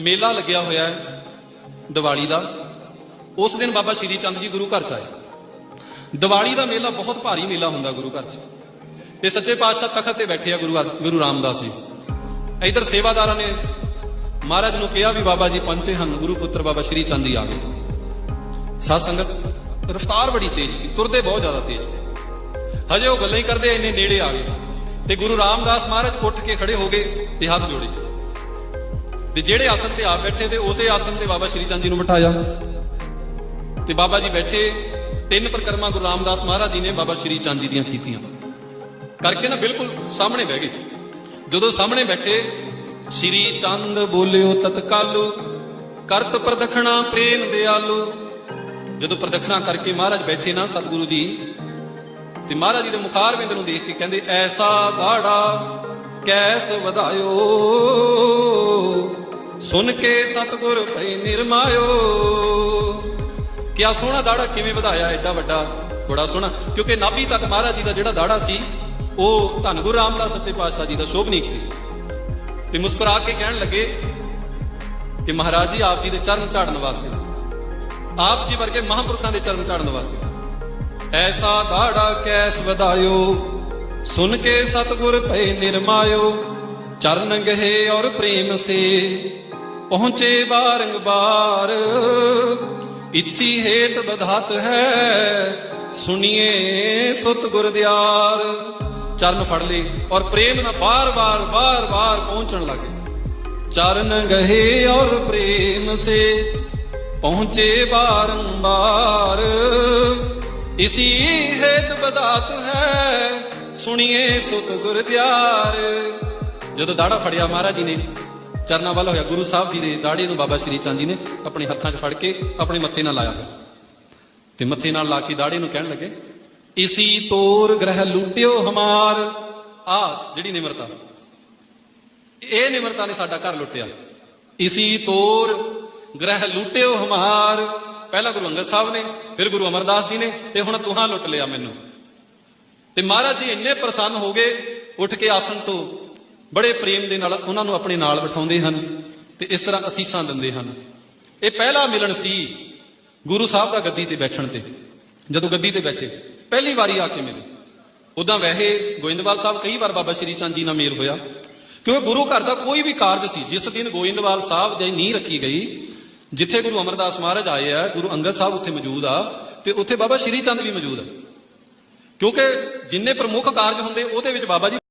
ਮੇਲਾ ਲੱਗਿਆ ਹੋਇਆ ਹੈ ਦੀਵਾਲੀ ਦਾ। ਉਸ ਦਿਨ ਬਾਬਾ ਸ਼੍ਰੀ ਚੰਦ ਜੀ ਗੁਰੂ ਘਰ ਚ ਆਏ। ਦੀਵਾਲੀ ਦਾ ਮੇਲਾ ਬਹੁਤ ਭਾਰੀ ਮੇਲਾ ਹੁੰਦਾ ਗੁਰੂ ਘਰ ਚ। ਤੇ ਸੱਚੇ ਪਾਤਸ਼ਾਹ ਤਖਤ ਤੇ ਬੈਠੇ ਆ ਗੁਰੂ ਗੁਰੂ ਰਾਮਦਾਸ ਜੀ। ਇਧਰ ਸੇਵਾਦਾਰਾਂ ਨੇ ਮਹਾਰਾਜ ਨੂੰ ਕਿਹਾ ਵੀ ਬਾਬਾ ਜੀ ਪਹੁੰਚੇ ਹਨ, ਗੁਰੂ ਪੁੱਤਰ ਬਾਬਾ ਸ਼੍ਰੀ ਚੰਦ ਜੀ ਆ ਗਏ। ਸਾਧ ਸੰਗਤ, ਰਫਤਾਰ ਬੜੀ ਤੇਜ਼ ਸੀ, ਤੁਰਦੇ ਬਹੁਤ ਜ਼ਿਆਦਾ ਤੇਜ਼ ਸੀ। ਹਜੇ ਉਹ ਗੱਲਾਂ ਹੀ ਕਰਦੇ ਇੰਨੇ ਨੇੜੇ ਆ ਗਏ। ਤੇ ਗੁਰੂ ਰਾਮਦਾਸ ਮਹਾਰਾਜ ਉੱਠ ਕੇ ਖੜੇ ਹੋ ਗਏ ਤੇ ਹੱਥ ਜੋੜੇ। ਤੇ ਜਿਹੜੇ ਆਸਨ ਤੇ ਆਪ ਬੈਠੇ ਤੇ ਉਸੇ ਆਸਨ ਤੇ ਬਾਬਾ ਸ਼੍ਰੀ ਚੰਦ ਜੀ ਨੂੰ ਬਿਠਾਇਆ। ਤੇ ਬਾਬਾ ਜੀ ਬੈਠੇ, ਤਿੰਨ ਪ੍ਰਕਰਮਾ ਗੁਰੂ ਰਾਮਦਾਸ ਮਹਾਰਾਜ ਜੀ ਨੇ ਬਾਬਾ ਸ਼੍ਰੀ ਚੰਦ ਜੀ ਦੀਆਂ ਕੀਤੀਆਂ। ਕਰਕੇ ਨਾ ਬਿਲਕੁਲ ਸਾਹਮਣੇ ਬਹਿ ਗਏ। ਜਦੋਂ ਸਾਹਮਣੇ ਬੈਠੇ, ਸ਼੍ਰੀ ਚੰਦ ਬੋਲਿਓ, ਤਤਕਾਲੂ, ਕਰਤ ਪ੍ਰਦਖਣਾ ਪ੍ਰੇਮ ਦਿਆਲੂ। ਜਦੋਂ ਪ੍ਰਦਖਣਾ ਕਰਕੇ ਮਹਾਰਾਜ ਬੈਠੇ ਨਾ ਸਤਿਗੁਰੂ ਜੀ, ਤੇ ਮਹਾਰਾਜ ਜੀ ਦੇ ਮੁਖਾਰ ਬਿੰਦ ਨੂੰ ਦੇਖ ਕੇ ਕਹਿੰਦੇ, ਐਸਾ ਦਾੜਾ ਕੈਸ ਵਧਾਇਓ ਸੁਣ ਕੇ ਸਤਿਗੁਰ ਭਈ ਨਿਰਮਾਇਓ। ਕਿਆ ਸੋਹਣਾ ਦਾੜਾ ਕਿਵੇਂ ਵਧਾਇਆ ਐਡਾ ਵੱਡਾ, ਬੜਾ ਸੋਹਣਾ। ਕਿਉਂਕਿ ਨਾਭੀ ਤੱਕ ਮਹਾਰਾਜ ਜੀ ਦਾ ਜਿਹੜਾ ਦਾੜਾ ਸੀ, ਉਹ ਧੰਨ ਗੁਰੂ ਰਾਮਦਾਸ ਸੱਚੇ ਪਾਤਸ਼ਾਹ ਜੀ ਦਾ ਸ਼ੋਭਨੀਕ ਸੀ। ਤੇ ਮੁਸਕਰਾ ਕੇ ਕਹਿਣ ਲੱਗੇ ਕਿ ਮਹਾਰਾਜ ਜੀ, ਆਪ ਜੀ ਦੇ ਚਰਨ ਝਾੜਨ ਵਾਸਤੇ। ਆਪ ਜੀ ਵਰਗੇ ਮਹਾਂਪੁਰਖਾਂ ਦੇ ਚਰਨ ਝਾੜਨ ਵਾਸਤੇ। ਐਸਾ ਦਾੜਾ ਕੈਸ ਵਧਾਇਓ। ਸੁਨ ਕੇ ਸਤਗੁਰ ਭਏ ਨਿਰਮਾਇਓ। ਚਰਨ ਗਹੇ ਔਰ ਪ੍ਰੇਮ ਸੇ। ਪਹੁੰਚੇ ਬਾਰੰਬਾਰ ਇਛੀ ਹੇਤ ਬਧਾਤ ਹੈ, ਸੁਣੀਏ ਸੁਤ ਗੁਰਦਿਆਰ ਚਰਨ ਫੜ ਲਏ ਔਰ ਪ੍ਰੇਮ ਨਾਲ ਬਾਰ-ਬਾਰ ਬਾਰ-ਬਾਰ ਪਹੁੰਚਣ ਲੱਗੇ। ਚਰਨ ਗਏ ਔਰ ਪ੍ਰੇਮ ਸੇ ਪਹੁੰਚੇ ਬਾਰੰਬਾਰ ਇਸੀ ਹੇਤ ਬਦਾਤ ਹੈ, ਸੁਣੀਏ ਸੁਤ ਗੁਰਦਿਆਰ ਜਦੋਂ ਦਾੜਾ ਫੜਿਆ ਮਹਾਰਾਜ ਜੀ ਨੇ ਚਰਨਾਂ ਵੱਲ ਹੋਇਆ। ਗੁਰੂ ਸਾਹਿਬ ਜੀ ਦੇ ਦਾੜੇ ਨੂੰ ਬਾਬਾ ਸ਼੍ਰੀ ਚੰਦ ਜੀ ਨੇ ਆਪਣੇ ਹੱਥਾਂ 'ਚ ਫੜ ਕੇ ਆਪਣੇ ਮੱਥੇ ਨਾਲ ਲਾਇਆ ਤੇ ਮੱਥੇ ਨਾਲ ਲਾ ਕੇ ਦਾੜੇ ਨੂੰ ਕਹਿਣ ਲੱਗੇ, ਇਸੀ ਤੋਰ ਗ੍ਰਹਿ ਲੁੱਟਿਓ ਹਮਾਰ। ਆ ਜਿਹੜੀ ਨਿਮਰਤਾ। ਇਹ ਨਿਮਰਤਾ ਨੇ ਸਾਡਾ ਘਰ ਲੁੱਟਿਆ। ਇਸੀ ਤੋਰ ਗ੍ਰਹਿ ਲੁੱਟਿਓ ਹਮਾਰ। ਪਹਿਲਾਂ ਗੁਰੂ ਅੰਗਦ ਸਾਹਿਬ ਨੇ, ਫਿਰ ਗੁਰੂ ਅਮਰਦਾਸ ਜੀ ਨੇ, ਤੇ ਹੁਣ ਤੁਹਾਂ ਲੁੱਟ ਲਿਆ ਮੈਨੂੰ। ਤੇ ਮਹਾਰਾਜ ਜੀ ਇੰਨੇ ਪ੍ਰਸੰਨ ਹੋ ਗਏ, ਉੱਠ ਕੇ ਆਸਣ ਤੋਂ ਬੜੇ ਪ੍ਰੇਮ ਦੇ ਨਾਲ ਉਹਨਾਂ ਨੂੰ ਆਪਣੇ ਨਾਲ ਬਿਠਾਉਂਦੇ ਹਨ ਤੇ ਇਸ ਤਰ੍ਹਾਂ ਅਸੀਸਾਂ ਦਿੰਦੇ ਹਨ। ਇਹ ਪਹਿਲਾ ਮਿਲਣ ਸੀ ਗੁਰੂ ਸਾਹਿਬ ਦਾ ਗੱਦੀ ਤੇ ਬੈਠਣ ਤੇ। ਜਦੋਂ ਗੱਦੀ ਤੇ ਬੈਠੇ, ਪਹਿਲੀ ਵਾਰੀ ਆ ਕੇ ਮਿਲੇ। ਉਦਾਂ ਵੈਸੇ ਗੋਇੰਦਵਾਲ ਸਾਹਿਬ ਕਈ ਵਾਰ ਬਾਬਾ ਸ਼੍ਰੀ ਚੰਦ ਜੀ ਨਾਲ ਮੇਲ ਹੋਇਆ, ਕਿਉਂਕਿ ਗੁਰੂ ਘਰ ਦਾ ਕੋਈ ਵੀ ਕਾਰਜ ਸੀ, ਜਿਸ ਦਿਨ ਗੋਇੰਦਵਾਲ ਸਾਹਿਬ ਦੀ ਨੀਂਹ ਰੱਖੀ ਗਈ, ਜਿੱਥੇ ਗੁਰੂ ਅਮਰਦਾਸ ਮਹਾਰਾਜ ਆਏ ਆ, ਗੁਰੂ ਅੰਗਦ ਸਾਹਿਬ ਉੱਥੇ ਮੌਜੂਦ ਆ, ਤੇ ਉੱਥੇ ਬਾਬਾ ਸ਼੍ਰੀ ਚੰਦ ਵੀ ਮੌਜੂਦ ਆ। ਕਿਉਂਕਿ ਜਿੰਨੇ ਪ੍ਰਮੁੱਖ ਕਾਰਜ ਹੁੰਦੇ, ਉਹਦੇ ਵਿੱਚ ਬਾਬਾ ਜੀ